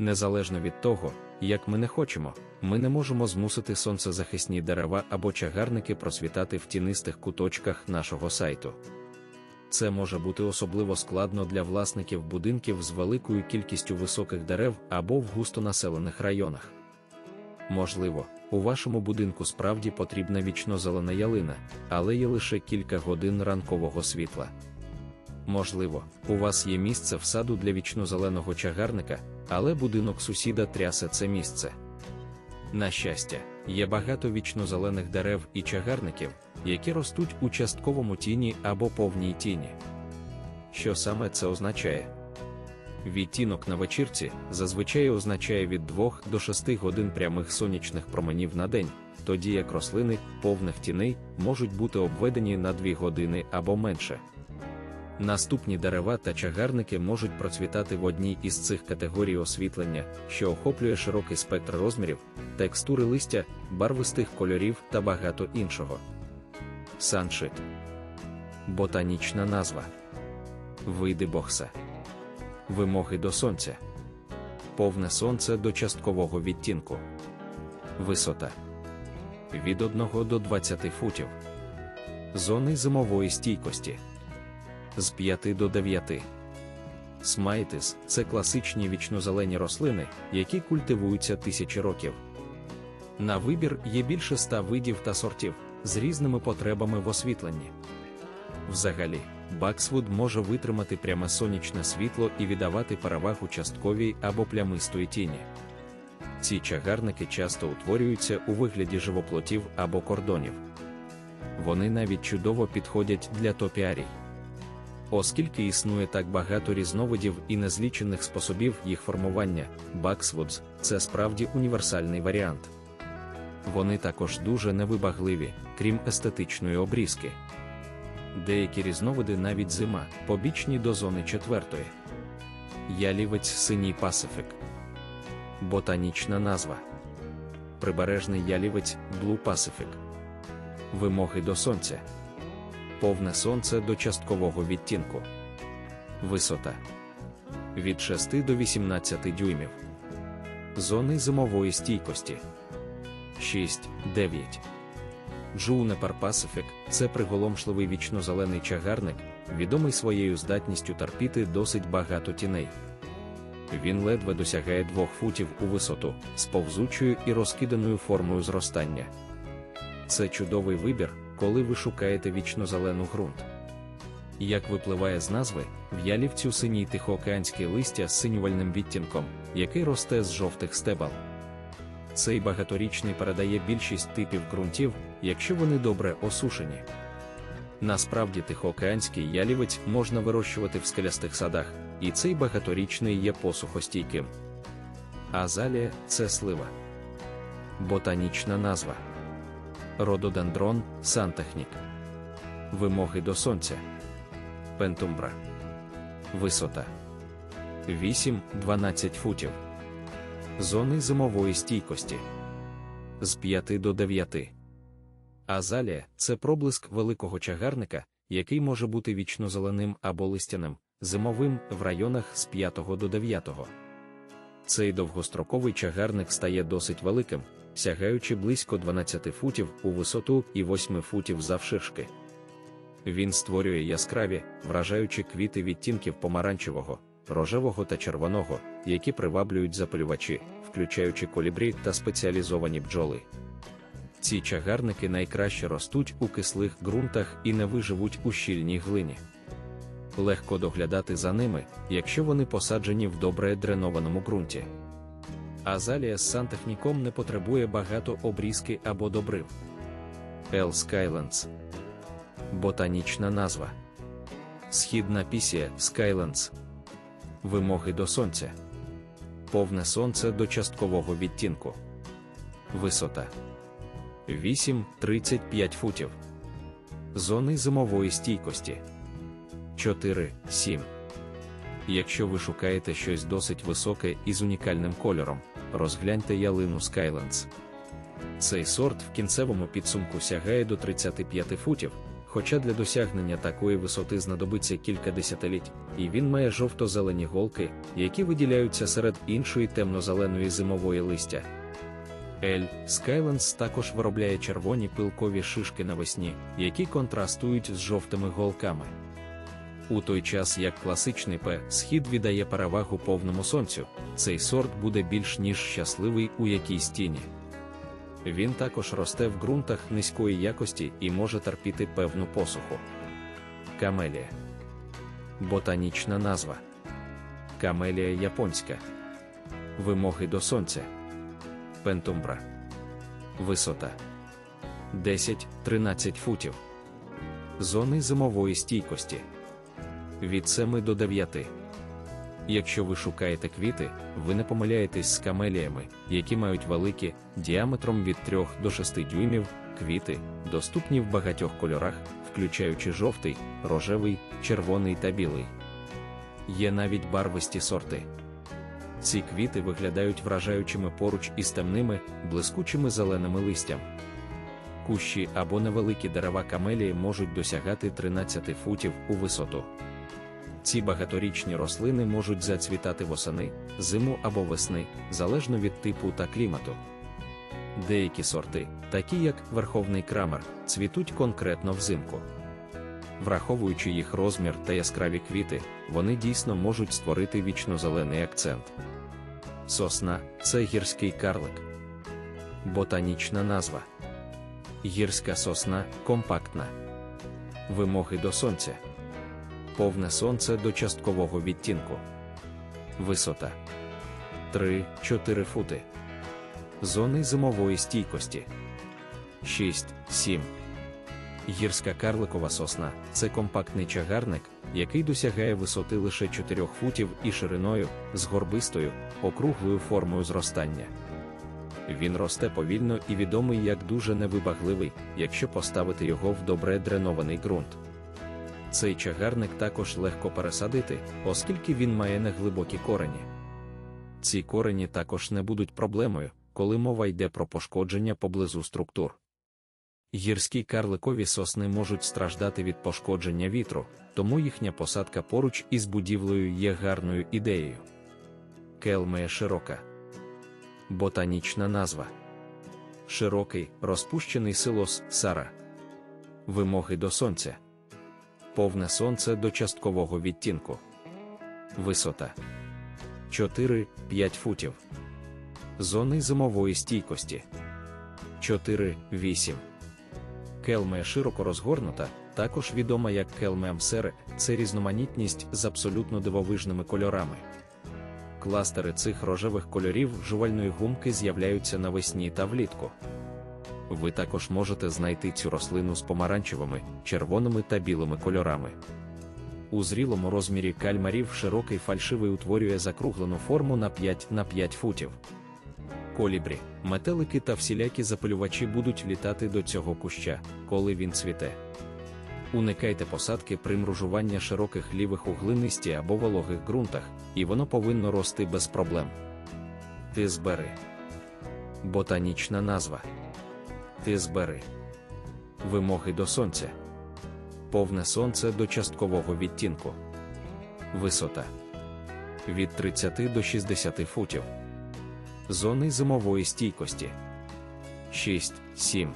Незалежно від того, як ми не хочемо, ми не можемо змусити сонцезахисні дерева або чагарники просвітати в тінистих куточках нашого сайту. Це може бути особливо складно для власників будинків з великою кількістю високих дерев або в густонаселених районах. Можливо, у вашому будинку справді потрібна вічно-зелена ялина, але є лише кілька годин ранкового світла. Можливо, у вас є місце в саду для вічно-зеленого чагарника, але будинок сусіда трясе це місце. На щастя, є багато вічно-зелених дерев і чагарників, які ростуть у частковому тіні або повній тіні. Що саме це означає? Відтінок на вечірці зазвичай означає від 2 до 6 годин прямих сонячних променів на день, тоді як рослини повних тіней можуть бути обведені на 2 години або менше. Наступні дерева та чагарники можуть процвітати в одній із цих категорій освітлення, що охоплює широкий спектр розмірів, текстури листя, барвистих кольорів та багато іншого. Саншит Ботанічна назва Види бокса Вимоги до сонця. Повне сонце до часткового відтінку. Висота від 1 до 20 футів. Зони зимової стійкості з 5 до 9. Смайтис це класичні вічнозелені рослини, які культивуються тисячі років. На вибір є більше ста видів та сортів з різними потребами в освітленні. Взагалі, Баксвуд може витримати пряме сонячне світло і віддавати перевагу частковій або плямистої тіні. Ці чагарники часто утворюються у вигляді живоплотів або кордонів. Вони навіть чудово підходять для топіарій. Оскільки існує так багато різновидів і незлічених способів їх формування, Баксвудс це справді універсальний варіант. Вони також дуже невибагливі, крім естетичної обрізки. Деякі різновиди навіть зима, побічні до зони четвертої. Ялівець синій пасифік. Ботанічна назва. Прибережний ялівець Blue Pacific. Вимоги до сонця. Повне сонце до часткового відтінку. Висота від 6 до 18 дюймів. Зони зимової стійкості 6-9. Juniper Pacific – це приголомшливий вічнозелений чагарник, відомий своєю здатністю терпіти досить багато тіней. Він ледве досягає 2 футів у висоту з повзучою і розкиданою формою зростання. Це чудовий вибір, коли ви шукаєте вічнозелену ґрунт. Як випливає з назви, в ялівцю синій тихоокеанське листя з синювальним відтінком, який росте з жовтих стебел. Цей багаторічний передає більшість типів ґрунтів, якщо вони добре осушені. Насправді тихоокеанський ялівець можна вирощувати в скелястих садах, і цей багаторічний є посухостійким. Азалія це слива. Ботанічна назва. Рододендрон сантехнік. Вимоги до сонця. Пентумбра. Висота 8-12 футів. Зони зимової стійкості з 5 до 9. Азалія це проблиск великого чагарника, який може бути вічнозеленим або листяним, зимовим в районах з 5 до 9. Цей довгостроковий чагарник стає досить великим, сягаючи близько 12 футів у висоту і 8 футів завширшки. Він створює яскраві, вражаючі квіти відтінків помаранчевого, рожевого та червоного, які приваблюють запалювачі, включаючи колібрі та спеціалізовані бджоли. Ці чагарники найкраще ростуть у кислих ґрунтах і не виживуть у щільній глині. Легко доглядати за ними, якщо вони посаджені в добре дренованому ґрунті. Азалія з сантехніком не потребує багато обрізки або добрив. Ел Skylands Ботанічна назва. Східна пісія Skylands. Вимоги до сонця. Повне сонце до часткового відтінку. Висота 8-35 футів. Зони зимової стійкості 4-7. Якщо ви шукаєте щось досить високе і з унікальним кольором, розгляньте ялину Skylands. Цей сорт в кінцевому підсумку сягає до 35 футів, хоча для досягнення такої висоти знадобиться кілька десятиліть, і він має жовто-зелені голки, які виділяються серед іншої темно-зеленої зимової листя. Ель Skylands також виробляє червоні пилкові шишки навесні, які контрастують з жовтими голками. У той час як класичний П схід віддає перевагу повному сонцю, цей сорт буде більш ніж щасливий у якійсь тіні. Він також росте в ґрунтах низької якості і може терпіти певну посуху. Камелія. Ботанічна назва. Камелія японська. Вимоги до сонця. Пентумбра. Висота 10-13 футів. Зони зимової стійкості від 7 до 9. Якщо ви шукаєте квіти, ви не помиляєтесь з камеліями, які мають великі, діаметром від 3 до 6 дюймів, квіти, доступні в багатьох кольорах, включаючи жовтий, рожевий, червоний та білий. Є навіть барвисті сорти. Ці квіти виглядають вражаючими поруч із темними, блискучими зеленими листям. Кущі або невеликі дерева камелії можуть досягати 13 футів у висоту. Ці багаторічні рослини можуть зацвітати восени, зиму або весни, залежно від типу та клімату. Деякі сорти, такі як верховний крамер, цвітуть конкретно взимку. Враховуючи їх розмір та яскраві квіти, вони дійсно можуть створити вічно-зелений акцент. Сосна це гірський карлик. Ботанічна назва. Гірська сосна компактна. Вимоги до сонця повне сонце до часткового відтінку. Висота 3-4 фути. Зони зимової стійкості 6-7. Гірська карликова сосна це компактний чагарник, який досягає висоти лише 4 футів і шириною з горбистою, округлою формою зростання. Він росте повільно і відомий як дуже невибагливий, якщо поставити його в добре дренований ґрунт. Цей чагарник також легко пересадити, оскільки він має неглибокі корені. Ці корені також не будуть проблемою, коли мова йде про пошкодження поблизу структур. Гірські карликові сосни можуть страждати від пошкодження вітру, тому їхня посадка поруч із будівлею є гарною ідеєю. Келмея широка. Ботанічна назва. Широкий, розпущений силос сара. Вимоги до сонця повне сонце до часткового відтінку. Висота 4-5 футів. Зони зимової стійкості 4-8. Келме широко розгорнута, також відома як келме амсере, це різноманітність з абсолютно дивовижними кольорами. Кластери цих рожевих кольорів жувальної гумки з'являються навесні та влітку ви також можете знайти цю рослину з помаранчевими, червоними та білими кольорами. У зрілому розмірі кальмарів широкий фальшивий утворює закруглену форму на 5 на 5 футів. Колібрі, метелики та всілякі запалювачі будуть літати до цього куща, коли він цвіте. Уникайте посадки примружування широких лівих у глинисті або вологих ґрунтах, і воно повинно рости без проблем. Тизбери. Ботанічна назва. Тизбери. Вимоги до сонця. Повне сонце до часткового відтінку. Висота від 30 до 60 футів. Зони зимової стійкості 6-7.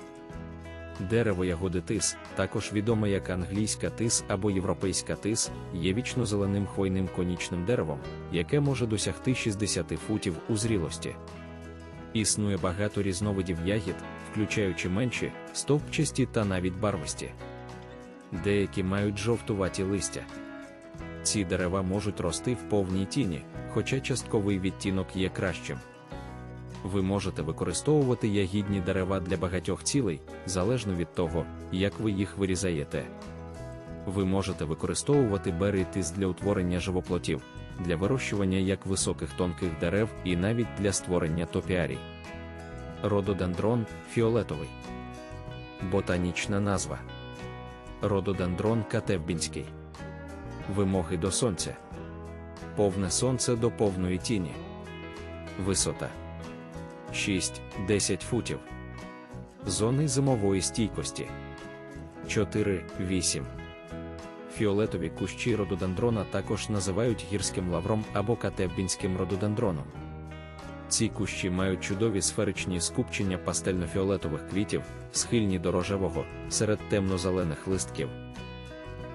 Дерево ягоди тис, також відоме як англійська тис або європейська тис, є вічно-зеленим хвойним конічним деревом, яке може досягти 60 футів у зрілості. Існує багато різновидів ягід, включаючи менші, стовпчасті та навіть барвисті. Деякі мають жовтуваті листя. Ці дерева можуть рости в повній тіні, хоча частковий відтінок є кращим. Ви можете використовувати ягідні дерева для багатьох цілей, залежно від того, як ви їх вирізаєте. Ви можете використовувати бери тис для утворення живоплотів, для вирощування як високих тонких дерев і навіть для створення топіарій. Рододендрон фіолетовий. Ботанічна назва. Рододендрон катевбінський. Вимоги до сонця. Повне сонце до повної тіні. Висота 6-10 футів. Зони зимової стійкості 4-8. Фіолетові кущі рододендрона також називають гірським лавром або катеббінським рододендроном. Ці кущі мають чудові сферичні скупчення пастельно-фіолетових квітів, схильні до рожевого, серед темно-зелених листків.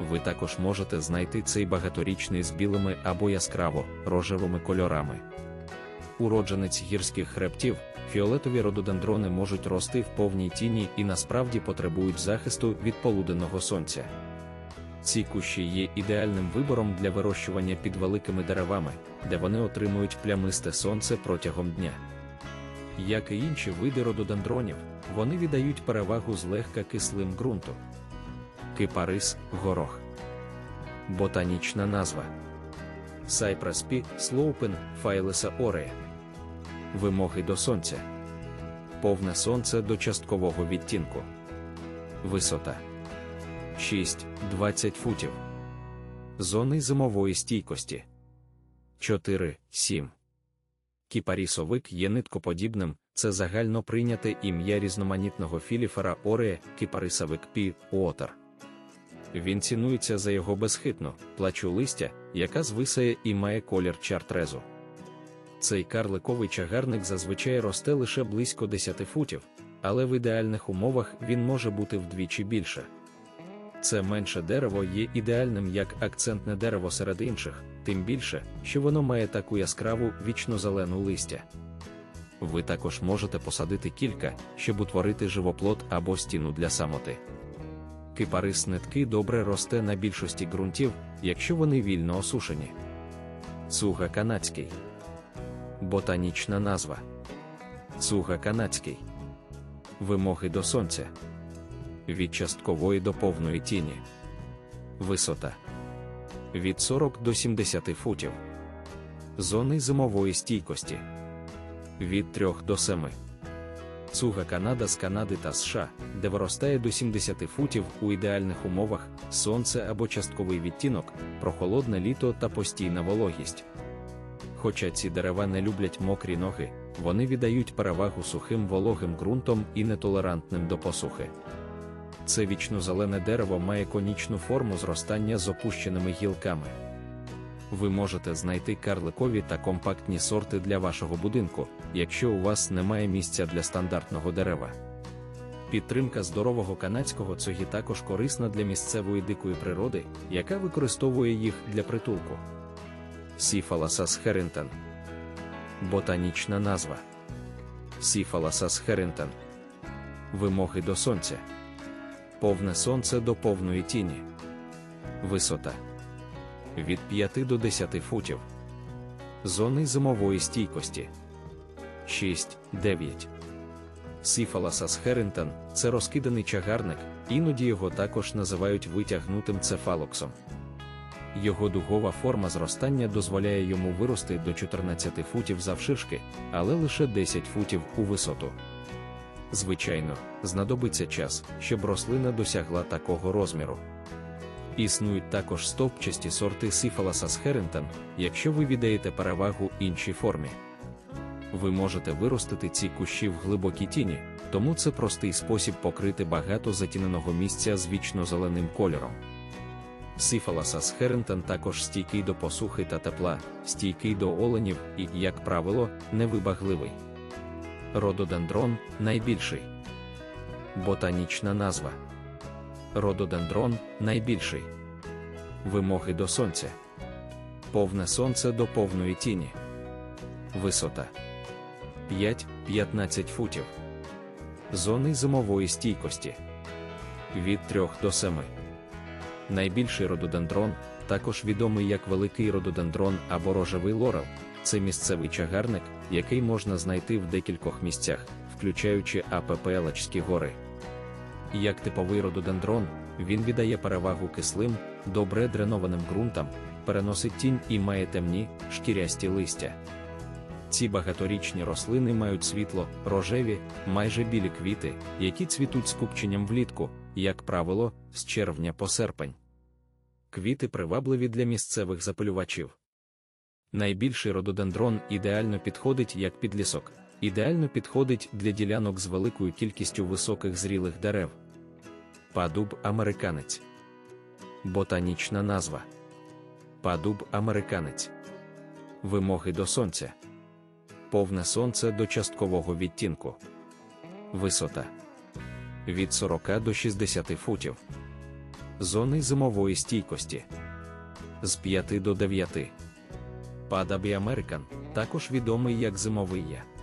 Ви також можете знайти цей багаторічний з білими або яскраво рожевими кольорами. Уродженець гірських хребтів, фіолетові рододендрони можуть рости в повній тіні і насправді потребують захисту від полуденного сонця. Ці кущі є ідеальним вибором для вирощування під великими деревами, де вони отримують плямисте сонце протягом дня. Як і інші види рододендронів, вони віддають перевагу злегка кислим ґрунту. Кипарис горох. Ботанічна назва Cypress P. Slopin Phyllis aurea. Вимоги до сонця. Повне сонце до часткового відтінку. Висота 6-20 футів. Зони зимової стійкості 4-7. Кіпарісовик є ниткоподібним, це загально прийняте ім'я різноманітного філіфера Орея, кіпарисовик Пі Уотер. Він цінується за його безхитну, плачу листя, яка звисає і має колір чартрезу. Цей карликовий чагарник зазвичай росте лише близько 10 футів, але в ідеальних умовах він може бути вдвічі більше. Це менше дерево є ідеальним як акцентне дерево серед інших, тим більше, що воно має таку яскраву вічно-зелену листя. Ви також можете посадити кілька, щоб утворити живоплод або стіну для самоти. Кипарис нитки добре росте на більшості ґрунтів, якщо вони вільно осушені. Цуга канадський. Ботанічна назва. Цуга канадський. Вимоги до сонця. Від часткової до повної тіні. Висота від 40 до 70 футів. Зони зимової стійкості від 3 до 7. Цуга Канада з Канади та США, де виростає до 70 футів у ідеальних умовах, сонце або частковий відтінок, прохолодне літо та постійна вологість. Хоча ці дерева не люблять мокрі ноги, вони віддають перевагу сухим вологим ґрунтом і нетолерантним до посухи. Це вічно-зелене дерево має конічну форму зростання з опущеними гілками. Ви можете знайти карликові та компактні сорти для вашого будинку, якщо у вас немає місця для стандартного дерева. Підтримка здорового канадського цогі також корисна для місцевої дикої природи, яка використовує їх для притулку. Сіфаласас херентен. Ботанічна назва Сіфаласас херентен. Вимоги до сонця. Повне сонце до повної тіні. Висота від 5 до 10 футів. Зони зимової стійкості 6-9. Сіфаласас херентен це розкиданий чагарник, іноді його також називають витягнутим цефалоксом. Його дугова форма зростання дозволяє йому вирости до 14 футів завширшки, але лише 10 футів у висоту. Звичайно, знадобиться час, щоб рослина досягла такого розміру. Існують також стовпчасті сорти Сифаласа схерентен, якщо ви віддаєте перевагу іншій формі. Ви можете виростити ці кущі в глибокій тіні, тому це простий спосіб покрити багато затіненого місця з вічно-зеленим кольором. Сифаласа схерентен також стійкий до посухи та тепла, стійкий до оленів і, як правило, невибагливий. Рододендрон найбільший. Ботанічна назва. Рододендрон найбільший. Вимоги до сонця. Повне сонце до повної тіні. Висота 5-15 футів. Зони зимової стійкості від 3 до 7. Найбільший рододендрон, також відомий як великий рододендрон або рожевий лорел, це місцевий чагарник, який можна знайти в декількох місцях, включаючи Аппелачські гори. Як типовий рододендрон, він віддає перевагу кислим, добре дренованим ґрунтам, переносить тінь і має темні, шкірясті листя. Ці багаторічні рослини мають світло, рожеві, майже білі квіти, які цвітуть скупченням влітку, як правило, з червня по серпень. Квіти привабливі для місцевих запилювачів. Найбільший рододендрон ідеально підходить як підлісок, ідеально підходить для ділянок з великою кількістю високих зрілих дерев. Падуб американець. Ботанічна назва. Падуб американець. Вимоги до сонця. Повне сонце до часткового відтінку. Висота від 40 до 60 футів. Зони зимової стійкості з 5 до 9. Падабі Американ, також відомий як зимовий я.